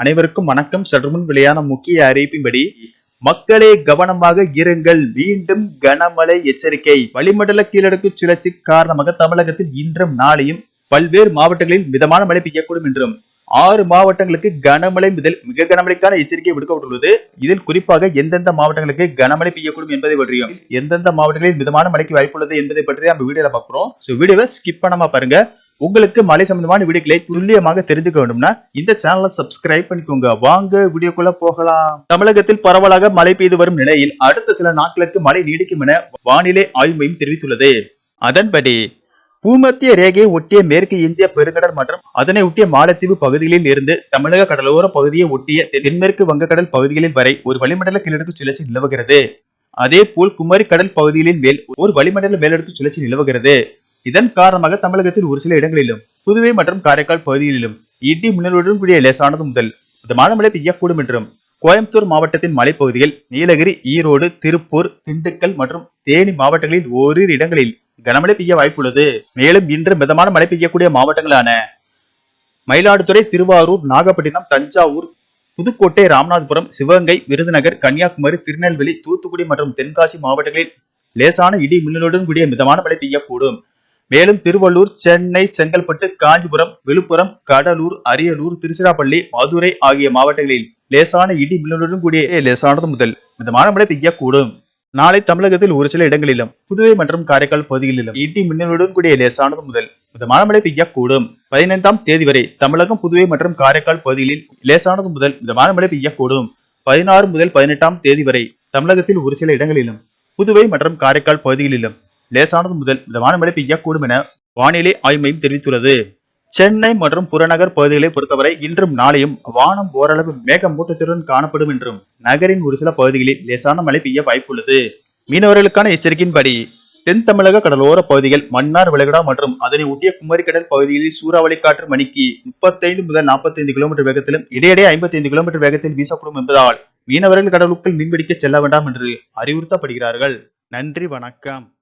அனைவருக்கும் வணக்கம். சற்று முன் வெளியான முக்கிய அறிவிப்பின்படி மக்களே கவனமாக இருங்கள். மீண்டும் கனமழை எச்சரிக்கை. வளிமண்டல கீழடுக்கு சுழற்சி காரணமாக தமிழகத்தில் இன்றும் நாளையும் பல்வேறு மாவட்டங்களில் மிதமான மழை பெய்யக்கூடும் என்றும் ஆறு மாவட்டங்களுக்கு கனமழை முதல் மிக கனமழைக்கான எச்சரிக்கை விடுக்கப்பட்டுள்ளது. இதில் குறிப்பாக எந்தெந்த மாவட்டங்களுக்கு கனமழை பெய்யக்கூடும் என்பதை பற்றியும் எந்தெந்த மாவட்டங்களில் மிதமான மழைக்கு வாய்ப்புள்ளது என்பதை பற்றி நம்ம வீடியோல பாக்குறோம் ஸோ வீடியோவை ஸ்கிப் பண்ணாம பாருங்க. உங்களுக்கு மழை சம்பந்தமான வீடியோக்களை துல்லியமாக தெரிஞ்சுக்க வேண்டும்னா இந்த சேனலை சப்ஸ்கிரைப் பண்ணிக்கோங்க. வாங்க வீடியோக்குள்ள போகலாம். தமிழகத்தில் பரவலாக மழை பெய்து வரும் நிலையில் அடுத்த சில நாட்களுக்கு மழை நீடிக்கும் என வானிலை ஆய்வு மையம் தெரிவித்துள்ளது. அதன்படி பூமத்திய ரேகையை ஒட்டிய மேற்கு இந்திய பெருங்கடல் மற்றும் அதனை ஒட்டிய மாலத்தீவு பகுதிகளில் இருந்து தமிழக கடலோர பகுதியை ஒட்டிய தென்மேற்கு வங்கக்கடல் பகுதிகளில் வரை ஒரு வளிமண்டல கீழடுக்கு சுழற்சி நிலவுகிறது. அதே போல் குமரி கடல் பகுதிகளின் மேல் ஒரு வளிமண்டல மேலடுக்கு சுழற்சி நிலவுகிறது. இதன் காரணமாக தமிழகத்தில் ஒரு சில இடங்களிலும் புதுவை மற்றும் காரைக்கால் பகுதிகளிலும் இடி மின்னலுடன் கூடிய லேசானது முதல் மிதமான மழை பெய்யக்கூடும் என்றும் கோயம்புத்தூர் மாவட்டத்தின் மலைப்பகுதிகள் நீலகிரி ஈரோடு திருப்பூர் திண்டுக்கல் மற்றும் தேனி மாவட்டங்களில் ஓரிரு இடங்களில் கனமழை பெய்ய வாய்ப்புள்ளது. மேலும் இன்று மிதமான மழை பெய்யக்கூடிய மாவட்டங்களான மயிலாடுதுறை திருவாரூர் நாகப்பட்டினம் தஞ்சாவூர் புதுக்கோட்டை ராமநாதபுரம் சிவகங்கை விருதுநகர் கன்னியாகுமரி திருநெல்வேலி தூத்துக்குடி மற்றும் தென்காசி மாவட்டங்களில் லேசான இடி மின்னலுடன் கூடிய மிதமான மழை பெய்யக்கூடும். மேலும் திருவள்ளூர் சென்னை செங்கல்பட்டு காஞ்சிபுரம் விழுப்புரம் கடலூர் அரியலூர் திருச்சிராப்பள்ளி மதுரை ஆகிய மாவட்டங்களில் லேசான இடி மின்னலுடன் கூடிய லேசானது முதல் மிதமான மழை பெய்யக்கூடும். நாளை தமிழகத்தில் ஒரு சில இடங்களிலும் புதுவை மற்றும் காரைக்கால் பகுதிகளிலும் இடி மின்னலுடன் கூடிய லேசானது முதல் மிதமான மழை பெய்யக்கூடும். பதினைந்தாம் தேதி வரை தமிழகம் புதுவை மற்றும் காரைக்கால் பகுதிகளில் லேசானது முதல் மிதமான மழை பெய்யக்கூடும். பதினாறு முதல் பதினெட்டாம் தேதி வரை தமிழகத்தில் ஒரு சில இடங்களிலும் புதுவை மற்றும் காரைக்கால் பகுதிகளிலும் லேசானது முதல் மிதமான மழை பெய்யக்கூடும் என வானிலை ஆய்வு மையம் தெரிவித்துள்ளது. சென்னை மற்றும் புறநகர் பகுதிகளை பொறுத்தவரை இன்றும் நாளையும் வானம் ஓரளவு மேகமூட்டத்துடன் காணப்படும் என்றும் நகரின் ஒரு சில பகுதிகளில் லேசான மழை பெய்ய வாய்ப்புள்ளது. மீனவர்களுக்கான எச்சரிக்கையின்படி தென் தமிழக கடலோர பகுதிகள் மன்னார் விலகடா மற்றும் அதனை ஒட்டிய குமரிக்கடல் பகுதிகளில் சூறாவளி காற்று மணிக்கு முப்பத்தைந்து முதல் நாற்பத்தைந்து கிலோமீட்டர் வேகத்திலும் இடையிடையே ஐம்பத்தைந்து கிலோமீட்டர் வேகத்தில் வீசக்கூடும் என்பதால் மீனவர்கள் கடலுக்குள் மீன்பிடிக்க செல்ல வேண்டாம் என்று அறிவுறுத்தப்படுகிறார்கள். நன்றி வணக்கம்.